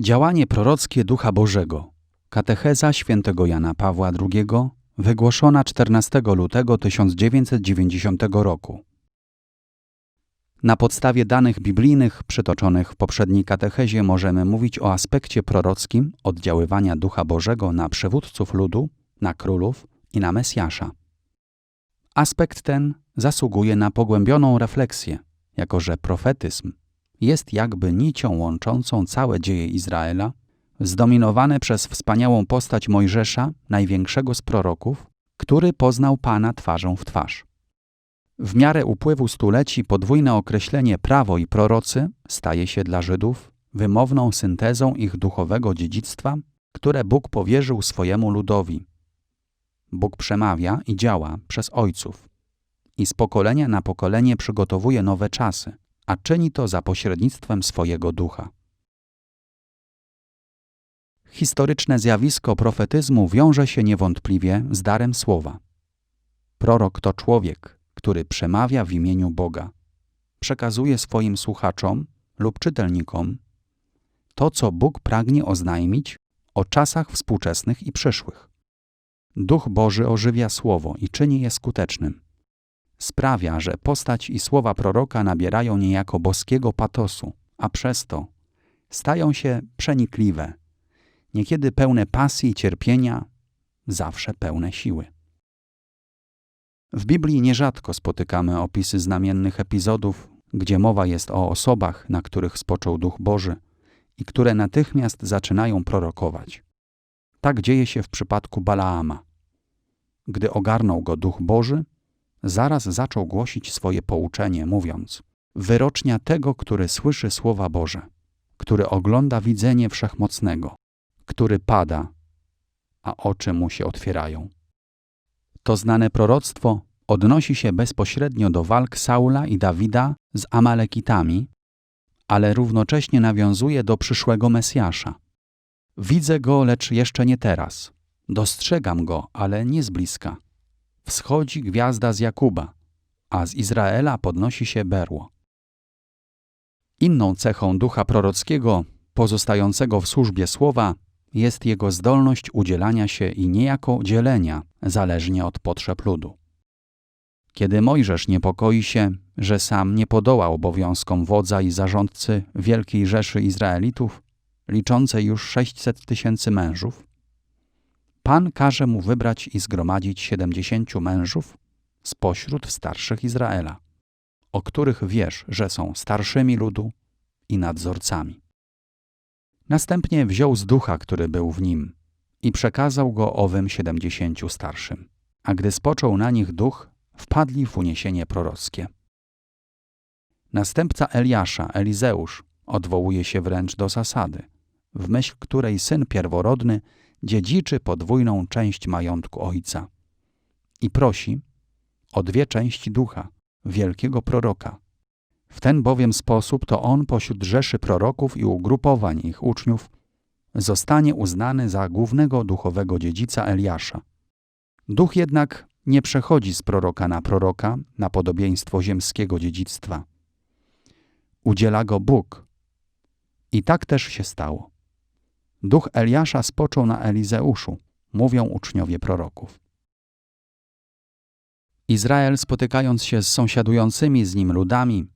Działanie prorockie Ducha Bożego. Katecheza świętego Jana Pawła II, wygłoszona 14 lutego 1990 roku. Na podstawie danych biblijnych przytoczonych w poprzedniej katechezie możemy mówić o aspekcie prorockim oddziaływania Ducha Bożego na przywódców ludu, na królów i na Mesjasza. Aspekt ten zasługuje na pogłębioną refleksję, jako że profetyzm jest jakby nicią łączącą całe dzieje Izraela, zdominowane przez wspaniałą postać Mojżesza, największego z proroków, który poznał Pana twarzą w twarz. W miarę upływu stuleci podwójne określenie prawo i prorocy staje się dla Żydów wymowną syntezą ich duchowego dziedzictwa, które Bóg powierzył swojemu ludowi. Bóg przemawia i działa przez ojców i z pokolenia na pokolenie przygotowuje nowe czasy, a czyni to za pośrednictwem swojego ducha. Historyczne zjawisko profetyzmu wiąże się niewątpliwie z darem słowa. Prorok to człowiek, który przemawia w imieniu Boga. Przekazuje swoim słuchaczom lub czytelnikom to, co Bóg pragnie oznajmić o czasach współczesnych i przyszłych. Duch Boży ożywia słowo i czyni je skutecznym. Sprawia, że postać i słowa proroka nabierają niejako boskiego patosu, a przez to stają się przenikliwe, niekiedy pełne pasji i cierpienia, zawsze pełne siły. W Biblii nierzadko spotykamy opisy znamiennych epizodów, gdzie mowa jest o osobach, na których spoczął Duch Boży i które natychmiast zaczynają prorokować. Tak dzieje się w przypadku Balaama. Gdy ogarnął go Duch Boży, zaraz zaczął głosić swoje pouczenie, mówiąc: Wyrocznia tego, który słyszy słowa Boże, który ogląda widzenie wszechmocnego, który pada, a oczy mu się otwierają. To znane proroctwo odnosi się bezpośrednio do walk Saula i Dawida z Amalekitami, ale równocześnie nawiązuje do przyszłego Mesjasza. Widzę go, lecz jeszcze nie teraz. Dostrzegam go, ale nie z bliska. Wschodzi gwiazda z Jakuba, a z Izraela podnosi się berło. Inną cechą ducha prorockiego, pozostającego w służbie słowa, jest jego zdolność udzielania się i niejako dzielenia, zależnie od potrzeb ludu. Kiedy Mojżesz niepokoi się, że sam nie podoła obowiązkom wodza i zarządcy wielkiej rzeszy Izraelitów, liczącej już 600 tysięcy mężów, Pan każe mu wybrać i zgromadzić siedemdziesięciu mężów spośród starszych Izraela, o których wiesz, że są starszymi ludu i nadzorcami. Następnie wziął z ducha, który był w nim, i przekazał go owym siedemdziesięciu starszym. A gdy spoczął na nich duch, wpadli w uniesienie prorockie. Następca Eliasza, Elizeusz, odwołuje się wręcz do zasady, w myśl której syn pierworodny dziedziczy podwójną część majątku ojca i prosi o dwie części ducha, wielkiego proroka. W ten bowiem sposób to on pośród rzeszy proroków i ugrupowań ich uczniów zostanie uznany za głównego duchowego dziedzica Eliasza. Duch jednak nie przechodzi z proroka na proroka na podobieństwo ziemskiego dziedzictwa. Udziela go Bóg. I tak też się stało. Duch Eliasza spoczął na Elizeuszu, mówią uczniowie proroków. Izrael, spotykając się z sąsiadującymi z nim ludami,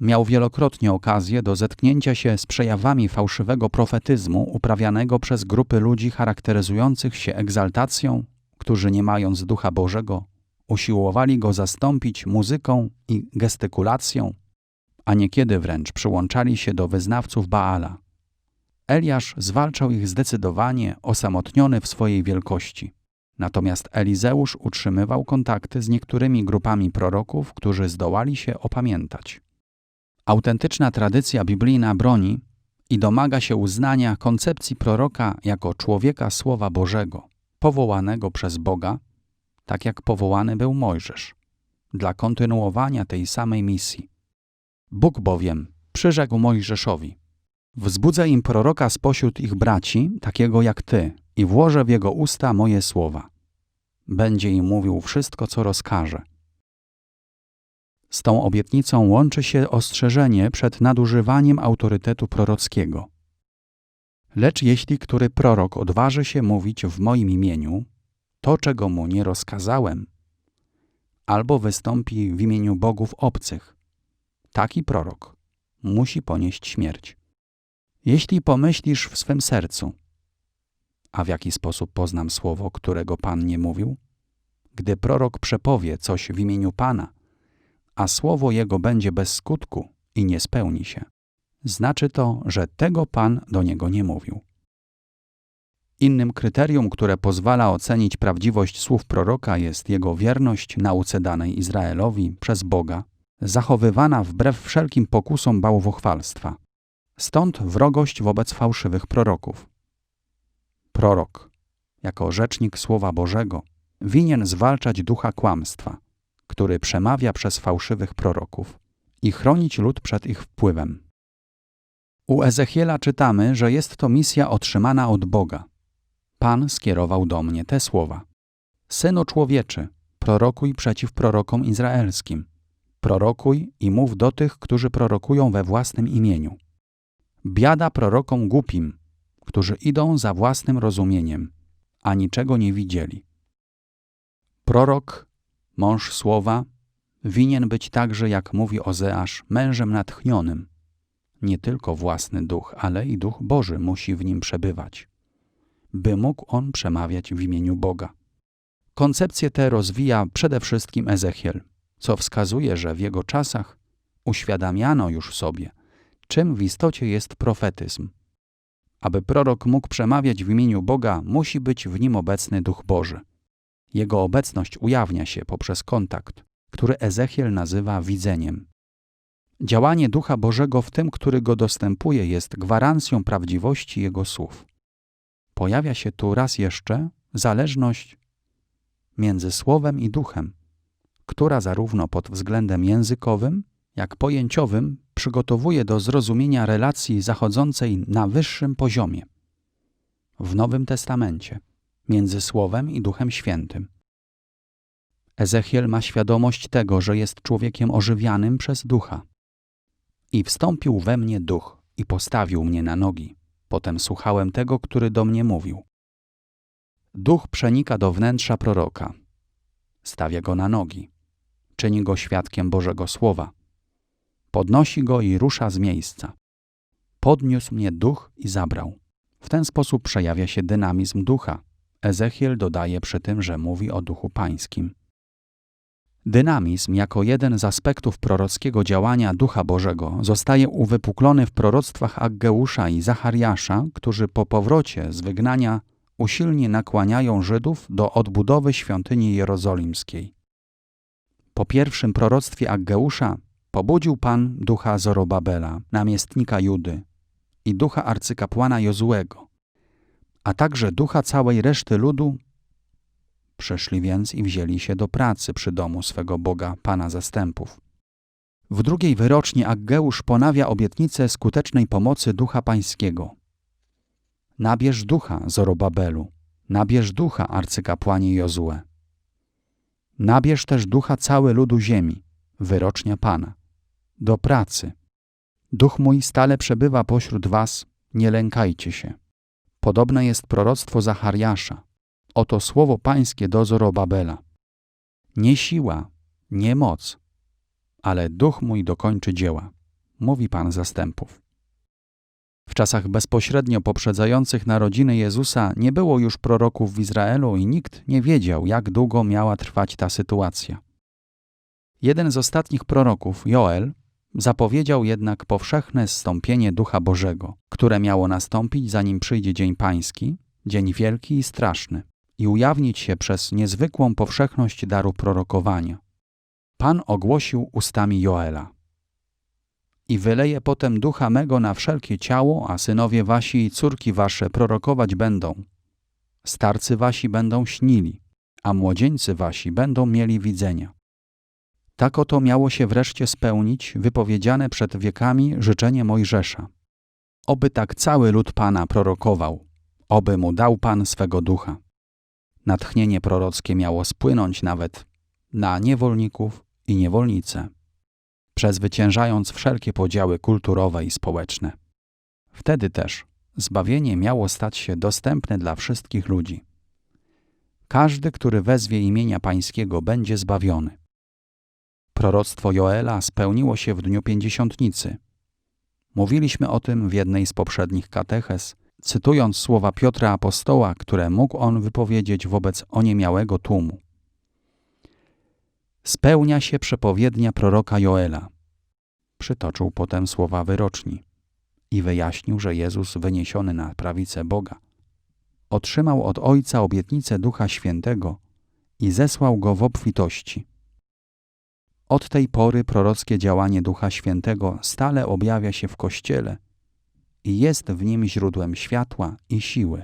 miał wielokrotnie okazję do zetknięcia się z przejawami fałszywego profetyzmu uprawianego przez grupy ludzi charakteryzujących się egzaltacją, którzy nie mając ducha Bożego, usiłowali go zastąpić muzyką i gestykulacją, a niekiedy wręcz przyłączali się do wyznawców Baala. Eliasz zwalczał ich zdecydowanie, osamotniony w swojej wielkości. Natomiast Elizeusz utrzymywał kontakty z niektórymi grupami proroków, którzy zdołali się opamiętać. Autentyczna tradycja biblijna broni, i domaga się uznania koncepcji proroka jako człowieka Słowa Bożego, powołanego przez Boga, tak jak powołany był Mojżesz, dla kontynuowania tej samej misji. Bóg bowiem przyrzekł Mojżeszowi: Wzbudzę im proroka spośród ich braci, takiego jak ty, i włożę w jego usta moje słowa. Będzie im mówił wszystko, co rozkaże. Z tą obietnicą łączy się ostrzeżenie przed nadużywaniem autorytetu prorockiego. Lecz jeśli który prorok odważy się mówić w moim imieniu, to czego mu nie rozkazałem, albo wystąpi w imieniu bogów obcych, taki prorok musi ponieść śmierć. Jeśli pomyślisz w swym sercu, a w jaki sposób poznam słowo, którego Pan nie mówił? Gdy prorok przepowie coś w imieniu Pana, a słowo jego będzie bez skutku i nie spełni się, znaczy to, że tego Pan do niego nie mówił. Innym kryterium, które pozwala ocenić prawdziwość słów proroka, jest jego wierność nauce danej Izraelowi przez Boga, zachowywana wbrew wszelkim pokusom bałwochwalstwa. Stąd wrogość wobec fałszywych proroków. Prorok, jako rzecznik Słowa Bożego, winien zwalczać ducha kłamstwa, który przemawia przez fałszywych proroków i chronić lud przed ich wpływem. U Ezechiela czytamy, że jest to misja otrzymana od Boga. Pan skierował do mnie te słowa: Synu człowieczy, prorokuj przeciw prorokom izraelskim. Prorokuj i mów do tych, którzy prorokują we własnym imieniu. Biada prorokom głupim, którzy idą za własnym rozumieniem, a niczego nie widzieli. Prorok, mąż słowa, winien być także, jak mówi Ozeasz, mężem natchnionym. Nie tylko własny duch, ale i duch Boży musi w nim przebywać, by mógł on przemawiać w imieniu Boga. Koncepcję tę rozwija przede wszystkim Ezechiel, co wskazuje, że w jego czasach uświadamiano już sobie, czym w istocie jest profetyzm. Aby prorok mógł przemawiać w imieniu Boga, musi być w nim obecny Duch Boży. Jego obecność ujawnia się poprzez kontakt, który Ezechiel nazywa widzeniem. Działanie Ducha Bożego w tym, który go dostępuje, jest gwarancją prawdziwości jego słów. Pojawia się tu raz jeszcze zależność między słowem i duchem, która zarówno pod względem językowym, jak pojęciowym przygotowuje do zrozumienia relacji zachodzącej na wyższym poziomie. W Nowym Testamencie między Słowem i Duchem Świętym. Ezechiel ma świadomość tego, że jest człowiekiem ożywianym przez ducha. I wstąpił we mnie duch i postawił mnie na nogi. Potem słuchałem tego, który do mnie mówił. Duch przenika do wnętrza proroka, stawia go na nogi, czyni go świadkiem Bożego Słowa, podnosi go i rusza z miejsca. Podniósł mnie duch i zabrał. W ten sposób przejawia się dynamizm ducha, Ezechiel dodaje przy tym, że mówi o duchu pańskim. Dynamizm, jako jeden z aspektów prorockiego działania Ducha Bożego, zostaje uwypuklony w proroctwach Aggeusza i Zachariasza, którzy po powrocie z wygnania usilnie nakłaniają Żydów do odbudowy świątyni jerozolimskiej. Po pierwszym proroctwie Aggeusza pobudził Pan ducha Zorobabela, namiestnika Judy, i ducha arcykapłana Jozuego, a także ducha całej reszty ludu. Przeszli więc i wzięli się do pracy przy domu swego Boga, Pana zastępów. W drugiej wyrocznie Aggeusz ponawia obietnicę skutecznej pomocy ducha pańskiego. Nabierz ducha, Zorobabelu, nabierz ducha, arcykapłanie Jozue. Nabierz też ducha cały ludu ziemi, wyrocznia Pana. Do pracy. Duch mój stale przebywa pośród was, nie lękajcie się. Podobne jest proroctwo Zachariasza. Oto słowo pańskie do Zorobabela. Nie siła, nie moc, ale duch mój dokończy dzieła, mówi Pan zastępów. W czasach bezpośrednio poprzedzających narodziny Jezusa nie było już proroków w Izraelu i nikt nie wiedział, jak długo miała trwać ta sytuacja. Jeden z ostatnich proroków, Joel, Zapowiedział jednak powszechne zstąpienie Ducha Bożego, które miało nastąpić zanim przyjdzie Dzień Pański, dzień wielki i straszny, i ujawnić się przez niezwykłą powszechność daru prorokowania. Pan ogłosił ustami Joela. I wyleję potem ducha mego na wszelkie ciało, a synowie wasi i córki wasze prorokować będą. Starcy wasi będą śnili, a młodzieńcy wasi będą mieli widzenia. Tak oto miało się wreszcie spełnić wypowiedziane przed wiekami życzenie Mojżesza. Oby tak cały lud Pana prorokował, oby mu dał Pan swego ducha. Natchnienie prorockie miało spłynąć nawet na niewolników i niewolnice, przezwyciężając wszelkie podziały kulturowe i społeczne. Wtedy też zbawienie miało stać się dostępne dla wszystkich ludzi. Każdy, który wezwie imienia Pańskiego, będzie zbawiony. Proroctwo Joela spełniło się w dniu pięćdziesiątnicy. Mówiliśmy o tym w jednej z poprzednich kateches, cytując słowa Piotra Apostoła, które mógł on wypowiedzieć wobec oniemiałego tłumu. Spełnia się przepowiednia proroka Joela. Przytoczył potem słowa wyroczni i wyjaśnił, że Jezus wyniesiony na prawicę Boga otrzymał od Ojca obietnicę Ducha Świętego i zesłał go w obfitości. Od tej pory prorockie działanie Ducha Świętego stale objawia się w Kościele i jest w nim źródłem światła i siły.